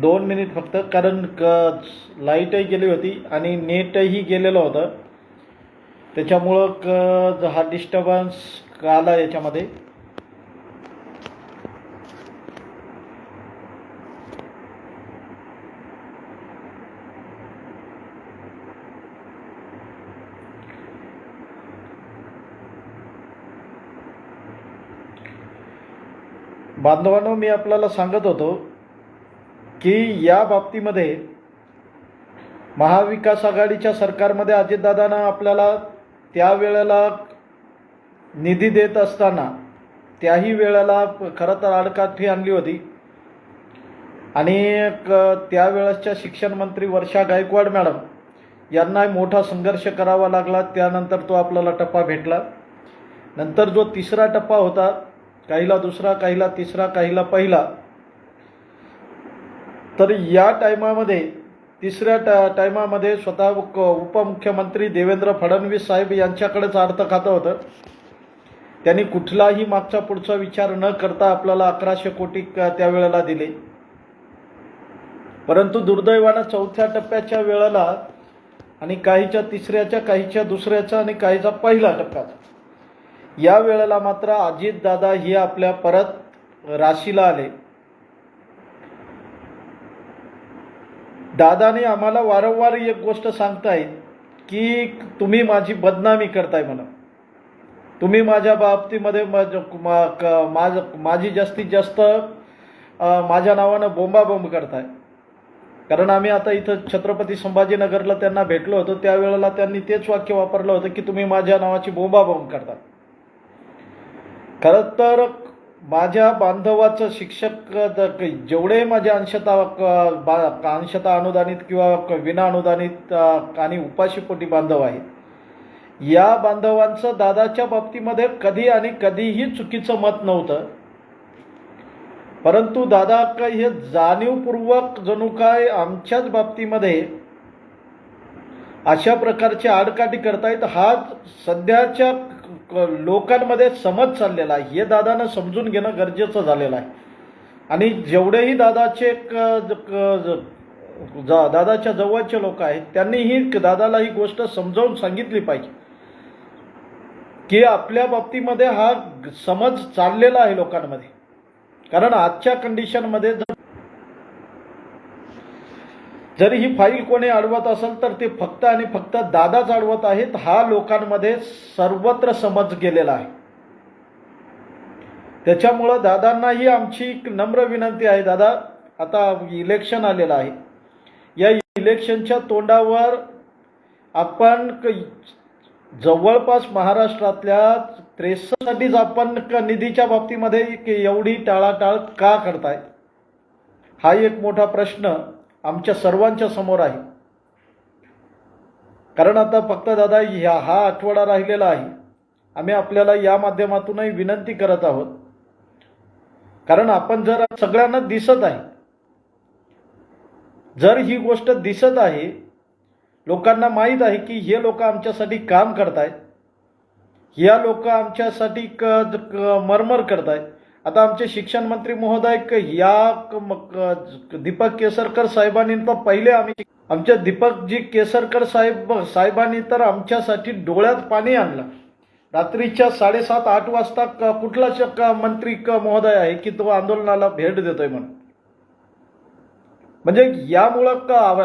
दोन मिनिट फक्त कारण क लाईटही गेली होती आणि नेटही गेलेलं होतं. त्याच्यामुळं क हा डिस्टर्बन्स आला याच्यामध्ये. बांधवांनो मी आपल्याला सांगत होतो की या बाबतीमध्ये महाविकास आघाडीच्या सरकारमध्ये अजितदादांना आपल्याला त्यावेळेला निधी देत असताना त्याही वेळेला खरं तर आडकाठी आणली होती. आणि क त्यावेळेसच्या शिक्षण मंत्री वर्षा गायकवाड मॅडम यांना मोठा संघर्ष करावा लागला. त्यानंतर तो आपल्याला टप्पा भेटला. नंतर जो तिसरा टप्पा होता काहीला दुसरा काहीला तिसरा काहीला पहिला तर या टायमामध्ये तिसऱ्या टा टायमामध्ये स्वतः उपमुख्यमंत्री देवेंद्र फडणवीस साहेब यांच्याकडेच अर्थ खातं होतं. त्यांनी कुठलाही मागचा पुढचा विचार न करता आपल्याला अकराशे कोटी त्यावेळेला दिले. परंतु दुर्दैवानं चौथ्या टप्प्याच्या वेळेला आणि काहीच्या तिसऱ्याच्या काहीच्या दुसऱ्याचा आणि काहीचा पहिला टप्प्याचा. या वेळेला मात्र अजितदादा हे आपल्या परत राशीला आले. दादाने आम्हाला वारंवार एक गोष्ट सांगताय की तुम्ही माझी बदनामी करताय म्हणा. तुम्ही माझ्या बाबतीमध्ये माझ- क- माझी जास्तीत जास्त माझ्या नावानं बोंबाबोंब करताय. कारण आम्ही आता इथं छत्रपती संभाजीनगरला त्यांना भेटलो होतो त्यावेळेला त्यांनी तेच वाक्य वापरलं होतं की तुम्ही माझ्या नावाची बोंबाबोंब करता. खरं तर माझ्या बांधवाचं शिक्षक द- जेवढे माझ्या अंशता क- बा- अंशता अनुदानित किंवा क- विना अनुदानित आणि उपाशीपोटी बांधव आहेत. या बांधवांचं दादाच्या बाबतीमध्ये कधी आणि कधीही चुकीचं मत नव्हतं. परंतु दादा काय हे जाणीवपूर्वक जणू काय आमच्याच बाबतीमध्ये अशा प्रकारची आडकाठी करतायत. हा सध्याच्या लोकांमध्ये समज चाललेला आहे. हे दादानं समजून घेणं गरजेचं झालेलं आहे. आणि जेवढेही दादाचे क- जा- दादाच्या जवळचे लोक आहेत त्यांनीही दादाला ही गोष्ट समजावून सांगितली पाहिजे. की आपल्या बाबतीमध्ये हा समज चाललेला आहे लोकांमध्ये. कारण आजच्या कंडिशनमध्ये जरी ही फाईल कोणी अडवत असेल तर ते फक्त आणि फक्त दादाच अडवत आहेत. हा लोकांमध्ये सर्वत्र समज गेलेला आहे. त्याच्यामुळं दादांनाही आमची एक नम्र विनंती आहे. दादा आता इलेक्शन आलेलं आहे. या इलेक्शनच्या तोंडावर आपण जवळपास महाराष्ट्रातल्या त्रेसष्टसाठीच आपण निधीच्या बाबतीमध्ये एवढी टाळाटाळ का करताय? हा एक मोठा प्रश्न. आमच्या सर्वांच्या समोर आहे. कारण आता फक्त दादा ह्या हा आठवडा राहिलेला आहे. आम्ही आपल्याला या माध्यमातूनही विनंती करत आहोत. कारण आपण जर सगळ्यांना दिसत आहे जर ही गोष्ट दिसत आहे लोकांना माहीत आहे की हे लोक आमच्यासाठी काम करतायत या लोक आमच्यासाठी क मरमर करतायत. आता आमचे शिक्षण मंत्री महोदय या दीपक केसरकर साहेबांनी तर पहिले आम्ही आमच्या दीपकजी केसरकर साहेब साहेबांनी तर आमच्यासाठी डोळ्यात पाणी आणलं. रात्रीच्या साडेसात आठ वाजता क- कुठलाच मंत्री क- महोदय आहे की तो आंदोलनाला भेट देतोय म्हणून? म्हणजे यामुळं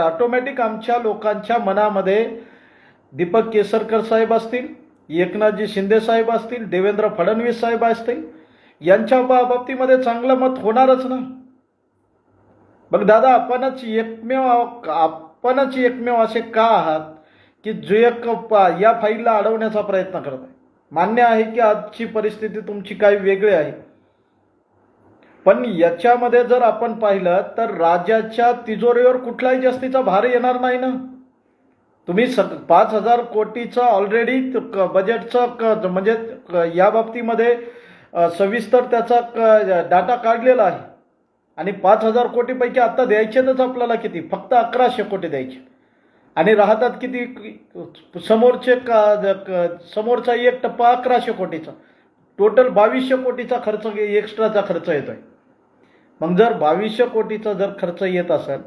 ऑटोमॅटिक आमच्या लोकांच्या मनामध्ये दीपक केसरकर साहेब असतील एकनाथजी शिंदे साहेब असतील देवेंद्र फडणवीस साहेब असतील यांच्या बा- बाबतीमध्ये चांगलं मत होणारच ना. बघ दादा आपणच एकमेव आपणच एकमेव असे का आहात की जे एक या फाईलला अडवण्याचा प्रयत्न करत आहे? मान्य आहे की आजची परिस्थिती तुमची काही वेगळी आहे. पण याच्यामध्ये जर आपण पाहिलं तर राज्याच्या तिजोरीवर कुठलाही जास्तीचा भार येणार नाही ना. तुम्ही स पाच हजार कोटीचं ऑलरेडी बजेटचं क- म्हणजे या बाबतीमध्ये सविस्तर त्याचा क- डाटा काढलेला आहे. आणि पाच हजार कोटीपैकी आत्ता द्यायचेतच आपल्याला किती? फक्त अकराशे कोटी द्यायचे. आणि राहतात किती? समोरचे का समोरचा एक टप्पा अकराशे कोटीचा. टोटल बावीसशे कोटीचा खर्च एक्स्ट्राचा खर्च येतोय. मग जर बावीसशे कोटीचा जर खर्च येत असेल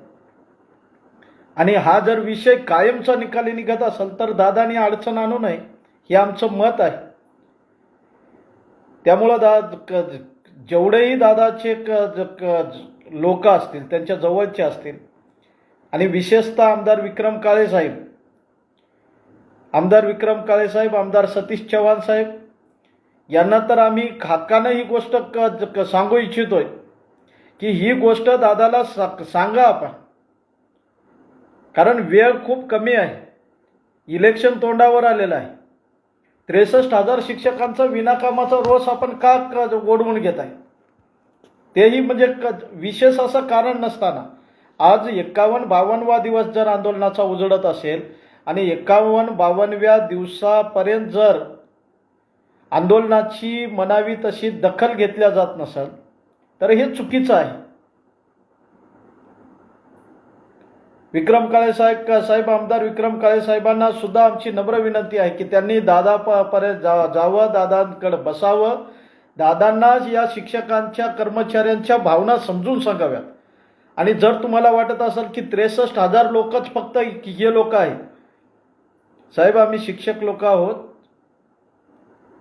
आणि हा जर विषय कायमचा निकाली निघत असेल तर दादानी अडचण आणू नये हे आमचं मत आहे. त्यामुळं दा क- जेवढेही दादाचे क लोक असतील त्यांच्या जवळचे असतील आणि विशेषतः आमदार विक्रम काळे साहेब आमदार विक्रम काळे साहेब आमदार सतीश चव्हाण साहेब यांना तर आम्ही खाकानं ही गोष्ट क क- सांगू इच्छितोय की ही गोष्ट दादाला सा सांगा आपण. कारण वेळ खूप कमी आहे. इलेक्शन तोंडावर आलेलं आहे. त्रेसष्ट हजार शिक्षकांचा विनाकामाचा रोष आपण का क- ओढवून घेत आहे? तेही म्हणजे क- विशेष असं कारण नसताना. आज एक्कावन्न बावन्नवा दिवस जर आंदोलनाचा उजळत असेल आणि एक्कावन्न बावन्नव्या दिवसापर्यंत जर आंदोलनाची मनावी तशी दखल घेतल्या जात नसेल तर हे चुकीचं आहे. विक्रम काळे साहेब साहेब आमदार विक्रम काळे साहेबांना सुद्धा आमची नम्र विनंती आहे की त्यांनी दादा प- पर्यंत जा जावं दादांकडे बसावं. दादांना या शिक्षकांच्या कर्मचाऱ्यांच्या भावना समजून सांगाव्यात. आणि जर तुम्हाला वाटत असेल की त्रेसष्ट हजार लोकच फक्त हे लोक आहेत. साहेब आम्ही शिक्षक लोक आहोत.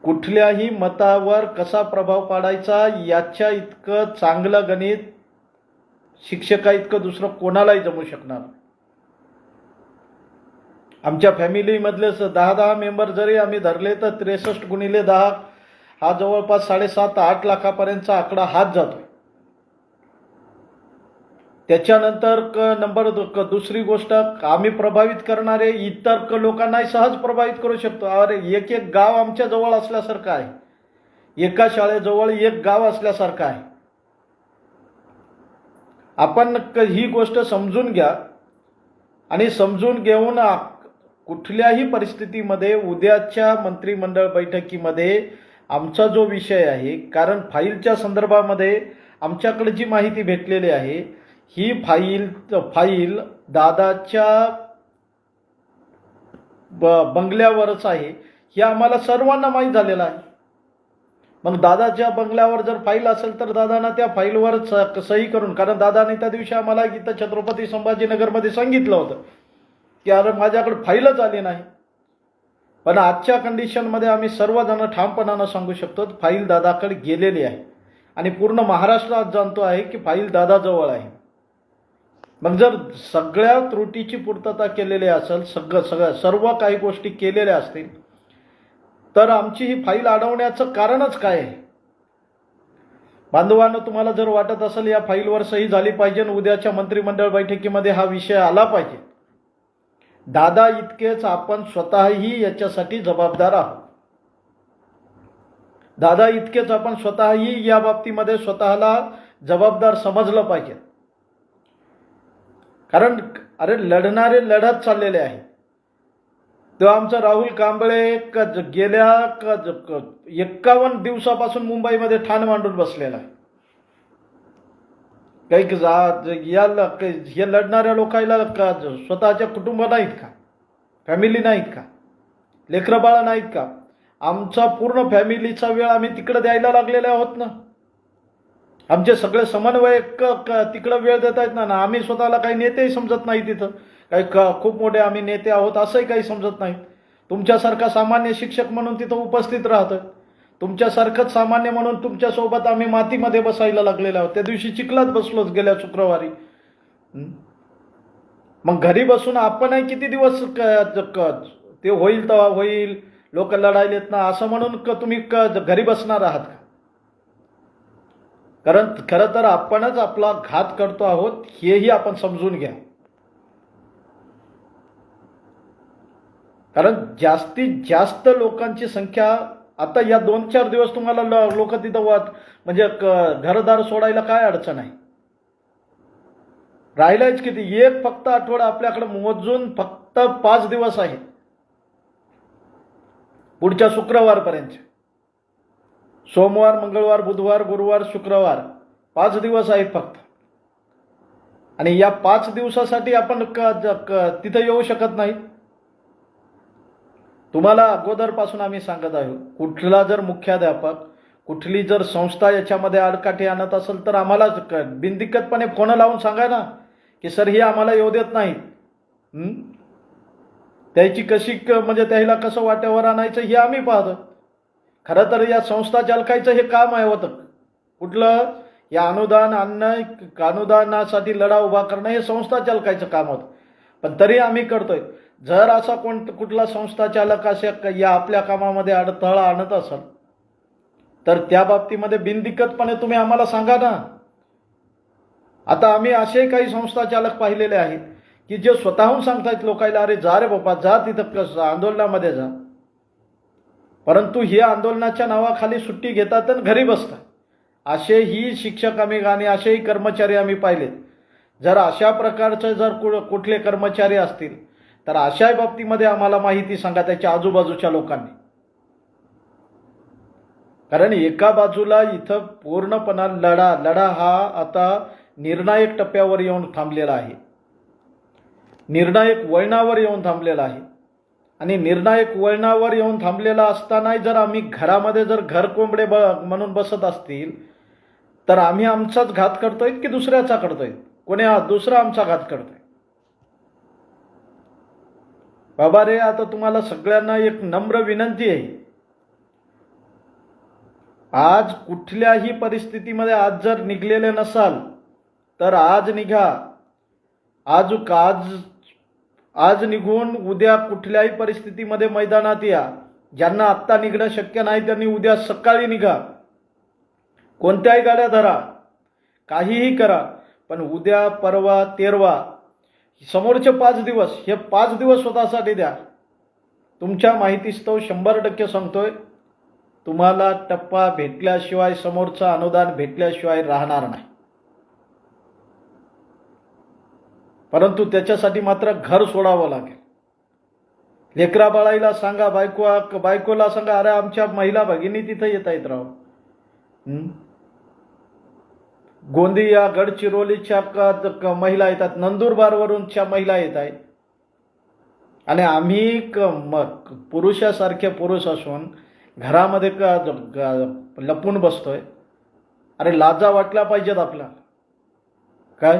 कुठल्याही मतावर कसा प्रभाव पाडायचा याच्या इतकं चांगलं गणित शिक्षका इतकं दुसरं कोणालाही जमू शकणार नाही. आमच्या फॅमिलीमधले दहा दहा मेंबर जरी आम्ही धरले तर त्रेसष्ट गुणिले दहा हा जवळपास साडेसात आठ लाखापर्यंतचा आकडा हात जातो. त्याच्यानंतर क नंबर दु- क- दुसरी गोष्ट आम्ही प्रभावित करणारे इतर क लोकांनाही सहज प्रभावित करू शकतो. अरे एक एक गाव आमच्या जवळ असल्यासारखं आहे. एका शाळेजवळ एक गाव असल्यासारखं आहे. आपण क- ही गोष्ट समजून घ्या आणि समजून घेऊन कुठल्याही परिस्थितीमध्ये उद्याच्या मंत्रिमंडळ बैठकीमध्ये आमचा जो विषय आहे कारण फाईलच्या संदर्भामध्ये आमच्याकडे जी माहिती भेटलेली आहे ही फाईल फाईल दादाच्या ब बंगल्यावरच आहे हे आम्हाला सर्वांना माहीत झालेलं आहे. मग दादाच्या बंगल्यावर जर फाईल असेल तर दादांना त्या फाईलवर सही करून कारण दादाने त्या दिवशी आम्हाला इथं छत्रपती संभाजीनगरमध्ये सांगितलं होतं. की अरे माझ्याकडे फाईलच आली नाही. पण आजच्या कंडिशनमध्ये आम्ही सर्वजण ठामपणानं सांगू शकतो फाईल दादाकडे गेलेली आहे. आणि पूर्ण महाराष्ट्रात जाणतो आहे की फाईल दादाजवळ आहे. मग जर सगळ्या त्रुटीची पूर्तता केलेली असेल सगळं सगळं सर्व काही गोष्टी केलेल्या असतील तर आमची ही फाईल अडवण्याचं कारणच काय आहे? बांधवांनो तुम्हाला जर वाटत असेल या फाईलवर सही झाली पाहिजे आणि उद्याच्या मंत्रिमंडळ बैठकीमध्ये हा विषय आला पाहिजे दादा इतकेच आपण स्वतःही याच्यासाठी जबाबदार आहोत. दादा इतकेच आपण स्वतःही या बाबतीमध्ये स्वतःला जबाबदार समजलं पाहिजे. कारण अरे लढणारे लढत चाललेले आहे. तो आमचा राहुल कांबळे क गेल्या क एक्कावन्न दिवसापासून मुंबईमध्ये ठाण मांडून बसलेला आहे. काही क- जा- या ल- हे लढणाऱ्या लोकांना का स्वतःच्या कुटुंब नाहीत का? फॅमिली नाहीत का? लेकरं नाहीत का? आमचा पूर्ण फॅमिलीचा वेळ आम्ही तिकडं द्यायला लागलेले आहोत ना. आमचे सगळे समन्वयक तिकडं वेळ देत आहेत ना. ना आम्ही स्वतःला काही नेतेही समजत नाही तिथं काही क खूप मोठे आम्ही नेते आहोत असंही काही समजत नाही तुमच्यासारखा सामान्य शिक्षक म्हणून तिथं उपस्थित राहतं तुमच्यासारखंच सामान्य म्हणून तुमच्यासोबत आम्ही मातीमध्ये बसायला लागलेलो आहोत. त्या दिवशी चिखलात बसलोच गेल्या शुक्रवारी. मग घरी बसून आपणही किती दिवस क- क- ते होईल तेव्हा होईल लोक लढायलेत ना असं म्हणून क- तुम्ही क- घरी बसणार आहात का? कारण खरं तर आपणच आपला घात करतो आहोत हेही आपण समजून घ्या. कारण जास्तीत जास्त लोकांची संख्या आता या दोन चार दिवस तुम्हाला लोक तिथं वाट म्हणजे घरदार सोडायला काय अडचण आहे? राहिलायच किती? एक फक्त आठवडा आपल्याकडे मोजून फक्त पाच दिवस आहे. पुढच्या शुक्रवारपर्यंत. सोमवार मंगळवार बुधवार गुरुवार शुक्रवार. पाच दिवस आहेत फक्त. आणि या पाच दिवसासाठी आपण तिथं येऊ शकत नाही. तुम्हाला अगोदरपासून आम्ही सांगत आहोत कुठला जर मुख्याध्यापक कुठली जर संस्था याच्यामध्ये आडकाठी आणत असेल तर आम्हाला क- बिनदिक्कतपणे फोन लावून सांगा ना की सर ही आम्हाला येऊ देत नाही त्याची कशी क- म्हणजे त्याला कसं वाट्यावर आणायचं हे आम्ही पाहतो. खरं तर या संस्था चालकायचं हे काम आहे होतं कुठलं? या अनुदान आणणं अनुदानासाठी लढा उभा करणं हे संस्था चालकायचं काम होतं. पण तरी आम्ही करतोय. जर असा कोण कुठला संस्था चालक असे या आपल्या कामामध्ये अडथळा आणत असाल तर त्या बाबतीमध्ये बिनदिक्कतपणे तुम्ही आम्हाला सांगा ना. आता आम्ही असे काही संस्था चालक पाहिलेले आहेत की जे स्वतःहून सांगतायत लोकायला अरे जा रे बाबा जा तिथं कस आंदोलनामध्ये जा. परंतु हे आंदोलनाच्या नावाखाली सुट्टी घेतात आणि घरी बसतात. असेही शिक्षक आम्ही आणि असेही कर्मचारी आम्ही पाहिलेत. जर अशा प्रकारचे जर कु कुठले कर्मचारी असतील तर अशा बाबतीमध्ये आम्हाला माहिती सांगा त्याच्या आजूबाजूच्या लोकांनी. कारण एका बाजूला इथं पूर्णपणा लढा लढा हा आता निर्णायक टप्प्यावर येऊन थांबलेला आहे. निर्णायक वळणावर येऊन थांबलेला आहे. आणि निर्णायक वळणावर येऊन थांबलेला असताना जर आम्ही घरामध्ये जर घर कोंबडे ब म्हणून बसत असतील तर आम्ही आमचाच घात करतोय की दुसऱ्याचा करतोय? कोणी हा दुसरा आमचा घात करतोय? बाबा रे आता तुम्हाला सगळ्यांना एक नम्र विनंती आहे. आज कुठल्याही परिस्थितीमध्ये आज जर निघलेले नसाल तर आज निघा. आज आज आज निघून उद्या कुठल्याही परिस्थितीमध्ये मैदानात या. ज्यांना आत्ता निघणं शक्य नाही त्यांनी उद्या सकाळी निघा. कोणत्याही गाड्या धरा. काहीही करा पण उद्या परवा तेरवा समोरचे पाच दिवस हे पाच दिवस स्वतःसाठी द्या. तुमच्या माहितीस्तव शंभर टक्के सांगतोय तुम्हाला टप्पा भेटल्याशिवाय समोरचं अनुदान भेटल्याशिवाय राहणार नाही. परंतु त्याच्यासाठी मात्र घर सोडावं लागेल. लेकरा बाळाईला सांगा बायको बायकोला सांगा अरे आमच्या महिला भगिनी तिथं येत आहेत राव गोंदिया गडचिरोलीच्या महिला येतात. नंदुरबारवरूनच्या महिला येत आहेत. आणि आम्ही क- म- पुरुषासारखे पुरुष असून घरामध्ये का लपून बसतोय. अरे लाजा वाटल्या पाहिजेत आपल्या काय?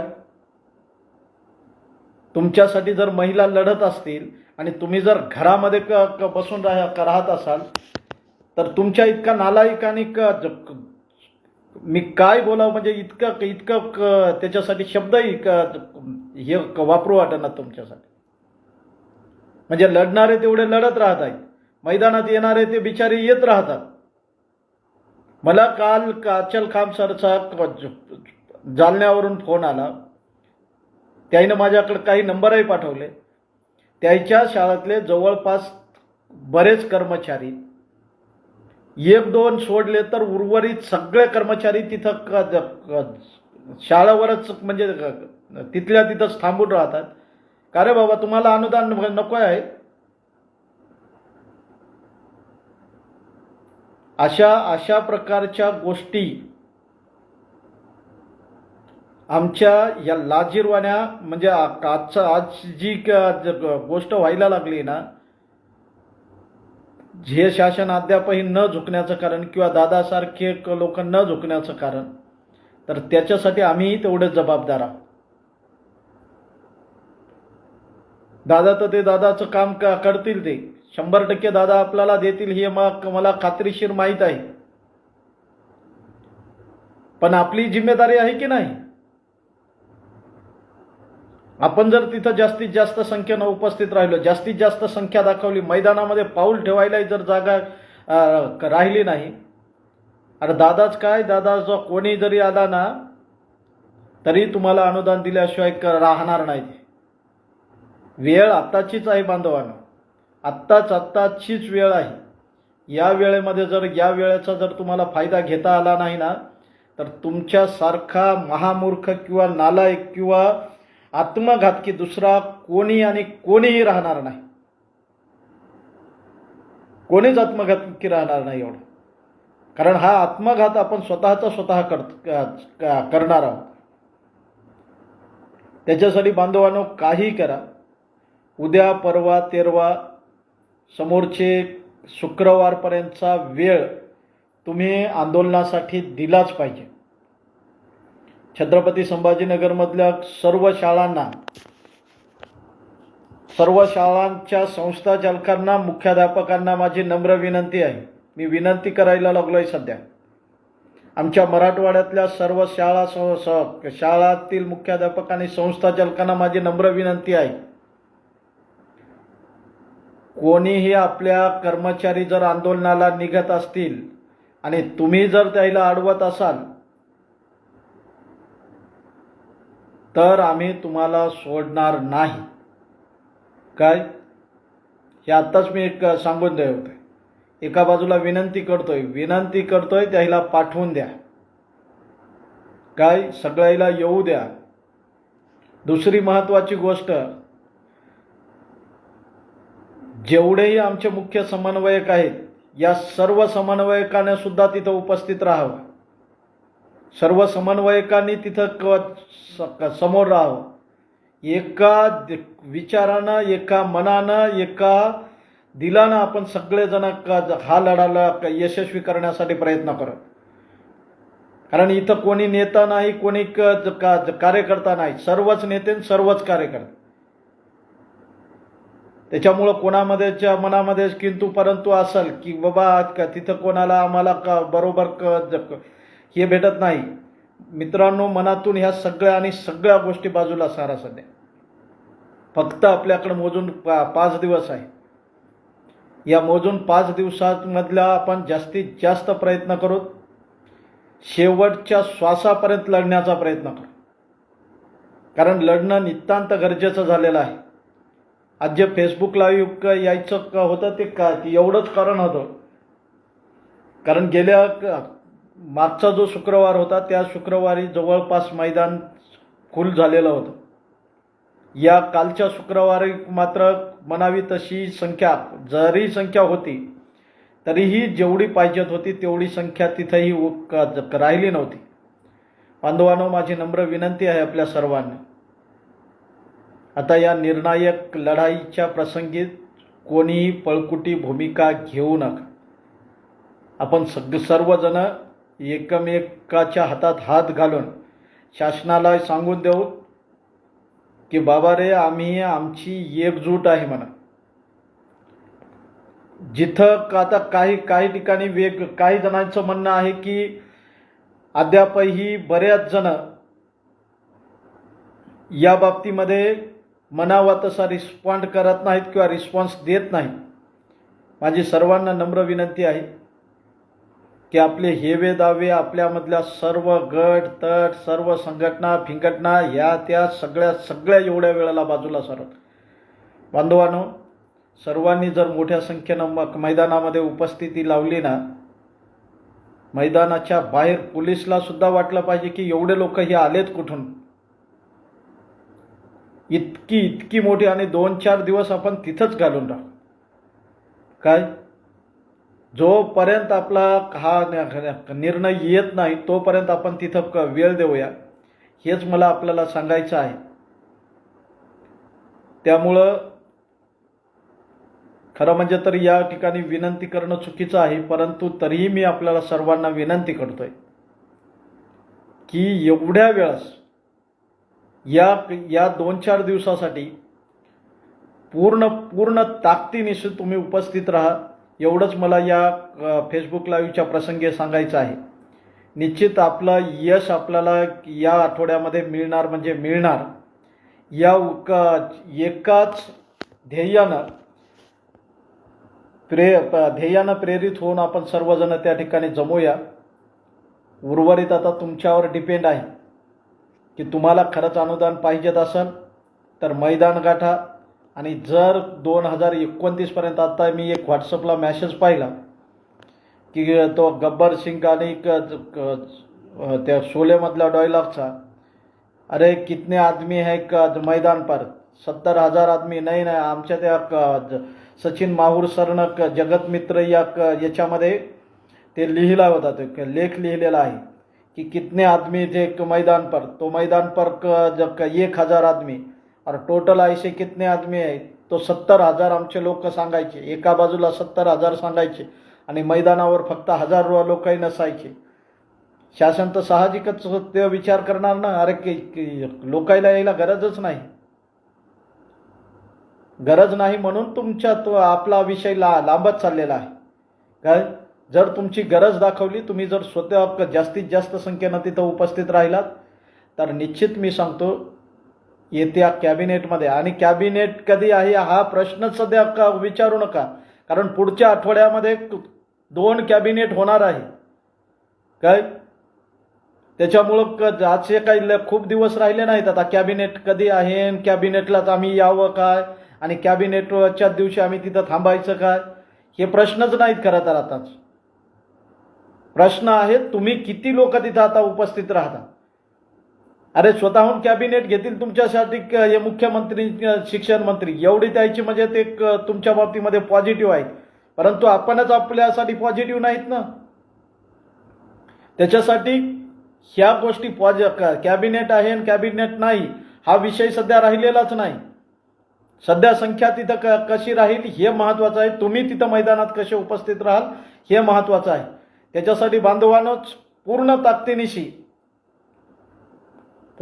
तुमच्यासाठी जर महिला लढत असतील आणि तुम्ही जर घरामध्ये क बसून राह राहत असाल तर तुमच्या इतका नालायक आणि क मी काय बोलावं म्हणजे इतकं इतकं क- त्याच्यासाठी शब्दही क हे वापरू वाटणार तुमच्यासाठी. म्हणजे लढणारे तेवढे लढत राहत आहेत मैदानात येणारे ते बिचारे येत राहतात. मला काल काचल खाम सरचा जालन्यावरून फोन आला. त्याईनं माझ्याकडे काही नंबरही पाठवले. त्याच्या शाळेतले जवळपास बरेच कर्मचारी एक दोन सोडले तर उर्वरित सगळे कर्मचारी तिथं क- शाळेवरच म्हणजे तिथल्या तिथंच थांबून राहतात. का रे बाबा तुम्हाला अनुदान नको आहे? अशा अशा प्रकारच्या गोष्टी आमच्या या लाजीरवाण्या म्हणजे आजचा आजचं आज जी क- गोष्ट व्हायला लागली ना जे शासन अद्यापही न झुकण्याचं कारण किंवा दादासारखे लोक न झुकण्याचं कारण तर त्याच्यासाठी आम्हीही तेवढेच जबाबदार आहोत. दादा तर ते दादाचं काम का करतील ते. शंभर टक्के दादा आपल्याला देतील हे मला खात्रीशीर माहीत आहे. पण आपली जिम्मेदारी आहे की नाही? आपण जर तिथं जास्तीत जास्त संख्येनं उपस्थित राहिलो जास्तीत जास्त संख्या दाखवली मैदानामध्ये पाऊल ठेवायलाही जर जागा राहिली नाही अरे दादाच काय दादा कोणी जरी आला ना तरी तुम्हाला अनुदान दिल्याशिवाय राहणार नाही ते. वेळ आत्ताचीच आहे बांधवानं आत्ताच आत्ताचीच वेळ आहे या वेळेमध्ये जर या वेळेचा जर तुम्हाला फायदा घेता आला नाही ना तर तुमच्यासारखा महामूर्ख किंवा नालायक किंवा आत्मघातकी दुसरा कोणी आणि कोणीही राहणार नाही. कोणीच आत्मघातकी राहणार नाही एवढं. कारण हा आत्मघात आपण स्वतःचा स्वतः कर करणार आहोत. त्याच्यासाठी बांधवांनो काही करा. उद्या परवा तेरवा समोरचे शुक्रवारपर्यंतचा वेळ तुम्ही आंदोलनासाठी दिलाच पाहिजे. छत्रपती संभाजीनगरमधल्या सर्व शाळांना सर्व शाळांच्या संस्थाचालकांना मुख्याध्यापकांना माझी नम्र विनंती आहे. मी विनंती करायला लागलो आहे सध्या. आमच्या मराठवाड्यातल्या सर्व शाळा सह शाळातील मुख्याध्यापक आणि संस्थाचालकांना माझी नम्र विनंती आहे. कोणीही आपल्या कर्मचारी जर आंदोलनाला निघत असतील आणि तुम्ही जर त्याला अडवत असाल तर आम्ही तुम्हाला सोडणार नाही. काय? हे आत्ताच मी एक सांगून द्या होते. एका बाजूला विनंती करतोय विनंती करतोय त्याला पाठवून द्या. काय? सगळ्याला येऊ द्या. दुसरी महत्त्वाची गोष्ट जेवढेही आमचे मुख्य समन्वयक आहेत या सर्व समन्वयकाने सुद्धा तिथं उपस्थित राहावं. सर्व समन्वयकांनी तिथं क स- समोर राहावं. एका विचारानं एका मनानं एका दिलानं आपण सगळेजण क- हा लढाला यशस्वी करण्यासाठी प्रयत्न करत. कारण इथं कोणी नेता नाही कोणी क- ज- का- ज- कार्यकर्ता नाही. सर्वच नेते सर्वच कार्यकर्ते. त्याच्यामुळं कोणामध्येच्या मनामध्ये किंतु परंतु असेल की बाबा का तिथं कोणाला आम्हाला का बरोबर क हे भेटत नाही. मित्रांनो मनातून ह्या सगळ्या आणि सगळ्या गोष्टी बाजूला सारा सध्या फक्त आपल्याकडे मोजून पा पाच दिवस आहे. या मोजून पाच दिवसांमधला आपण जास्तीत जास्त प्रयत्न करू. शेवटच्या श्वासापर्यंत लढण्याचा प्रयत्न करू. कारण लढणं नितांत गरजेचं झालेलं आहे. आज जे फेसबुक लाईव्ह यायचं का होतं ते का एवढंच कारण होतं. कारण गेल्या मागचा जो शुक्रवार होता त्या शुक्रवारी जवळपास मैदान फुल झालेलं होतं. या कालच्या शुक्रवारी मात्र म्हणावी तशी संख्या जरी संख्या होती तरीही जेवढी पाहिजेत होती तेवढी संख्या तिथंही उ- राहिली नव्हती. बांधवानो माझी नम्र विनंती आहे आपल्या सर्वांना. आता या निर्णायक लढाईच्या प्रसंगी कोणीही पळकुटी भूमिका घेऊ नका. आपण सग सर्वजण एकमेकाच्या हातात हात घालून शासनाला सांगून देऊ की बाबा रे आम्ही आमची एकजूट आहे म्हणा. जिथं का- आता काही काही ठिकाणी वेग काही जणांचं म्हणणं आहे की अद्यापही बऱ्याच जण या बाबतीमध्ये मनावा तसा रिस्पॉन्ड करत नाहीत किंवा रिस्पॉन्स देत नाही माझी सर्वांना नम्र विनंती आहे. की आपले हेवे दावे आपल्यामधल्या सर्व गट तट सर्व संघटना फिंगटना या त्या सगळ्या सगळ्या एवढ्या वेळेला बाजूला सरत बांधवानो सर्वांनी जर मोठ्या संख्येनं मग मैदानामध्ये उपस्थिती लावली ना मैदानाच्या बाहेर पोलिसला सुद्धा वाटलं पाहिजे की एवढे लोक हे आलेत कुठून? इतकी इतकी मोठी आणि दोन चार दिवस आपण तिथंच घालून राहू. काय? जोपर्यंत आपला हा निर्णय येत नाही तोपर्यंत आपण तिथं क- वेळ देऊया. हेच मला आपल्याला सांगायचं आहे. त्यामुळं खरं म्हणजे तर या ठिकाणी विनंती करणं चुकीचं आहे परंतु तरीही मी आपल्याला सर्वांना विनंती करतोय की एवढ्या वेळेस या या दोन चार दिवसासाठी पूर्ण पूर्ण ताकदीनिशी तुम्ही उपस्थित राहा. एवढंच मला या फेसबुक लाईव्हच्या प्रसंगी सांगायचं आहे. निश्चित आपलं यश आपल्याला या आठवड्यामध्ये मिळणार म्हणजे मिळणार. या का एकाच ध्येयानं प्रे ध्येयानं प्रेरित होऊन आपण सर्वजण त्या ठिकाणी जमूया. उर्वरित आता तुमच्यावर डिपेंड आहे. की तुम्हाला खरंच अनुदान पाहिजेत असेल तर मैदान गाठा. आणि जर दोन हजार एकोणतीसपर्यंत आता मी एक व्हॉट्सअपला मॅसेज पाहिला की तो गब्बर सिंग आणि क- त्या सोलेमधल्या डॉयलॉगचा अरे कितने आदमी है का मैदान पर? सत्तर हजार आदमी नाही नाही आमच्या त्या क- ज- सचिन माहूर सरणक क- जगत मित्र या क- याच्यामध्ये ते लिहिला होता ते लेख लिहिलेला आहे की कितने आदमी जे मैदान पर तो मैदान पर क- जब क- एक हजार आदमी अरे टोटल ऐसे कितने आदमी आहे? तो सत्तर हजार आमचे लोक सांगायचे. एका बाजूला सत्तर हजार सांगायचे आणि मैदानावर फक्त हजार लोकही नसायचे. शासन तर साहजिकच ते विचार करणार ना. अरे की लोकायला यायला गरजच नाही. गरज नाही म्हणून तुमच्या तो आपला विषय ला लांबत चाललेला आहे. काय? जर तुमची गरज दाखवली तुम्ही जर स्वतः जास्तीत जास्त संख्येनं तिथं उपस्थित राहिलात तर निश्चित मी सांगतो येत्या कॅबिनेटमध्ये. आणि कॅबिनेट कधी आहे हा प्रश्नच सध्या का विचारू नका. कारण पुढच्या आठवड्यामध्ये दोन कॅबिनेट होणार आहे. काय? त्याच्यामुळं क आजचे काही ल- खूप दिवस राहिले नाहीत. आता कॅबिनेट कधी आहे कॅबिनेटलाच आम्ही यावं काय? आणि कॅबिनेटच्या दिवशी आम्ही तिथं थांबायचं काय? हे प्रश्नच नाहीत खरं तर आताच. प्रश्न आहे तुम्ही किती लोक तिथं आता उपस्थित राहता? अरे स्वतःहून कॅबिनेट घेतील तुमच्यासाठी क- हे मुख्यमंत्री शिक्षण मंत्री. एवढी त्याची म्हणजे ते तुमच्या बाबतीमध्ये पॉझिटिव्ह आहेत. परंतु आपणच आपल्यासाठी पॉझिटिव्ह नाहीत ना. त्याच्यासाठी ह्या गोष्टी पॉझ कॅबिनेट आहे आणि कॅबिनेट नाही हा विषय सध्या राहिलेलाच नाही. सध्या संख्या तिथं क कशी राहील हे महत्त्वाचं आहे. तुम्ही तिथं मैदानात कसे उपस्थित राहाल हे महत्त्वाचं आहे. त्याच्यासाठी बांधवानंच पूर्ण ताकदीनिशी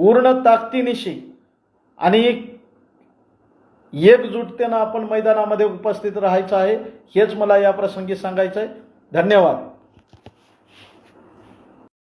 पूर्ण ताकदीनिशी आणि एकजुटतेनं आपण मैदानामध्ये उपस्थित राहायचं आहे हेच मला या प्रसंगी सांगायचं आहे धन्यवाद.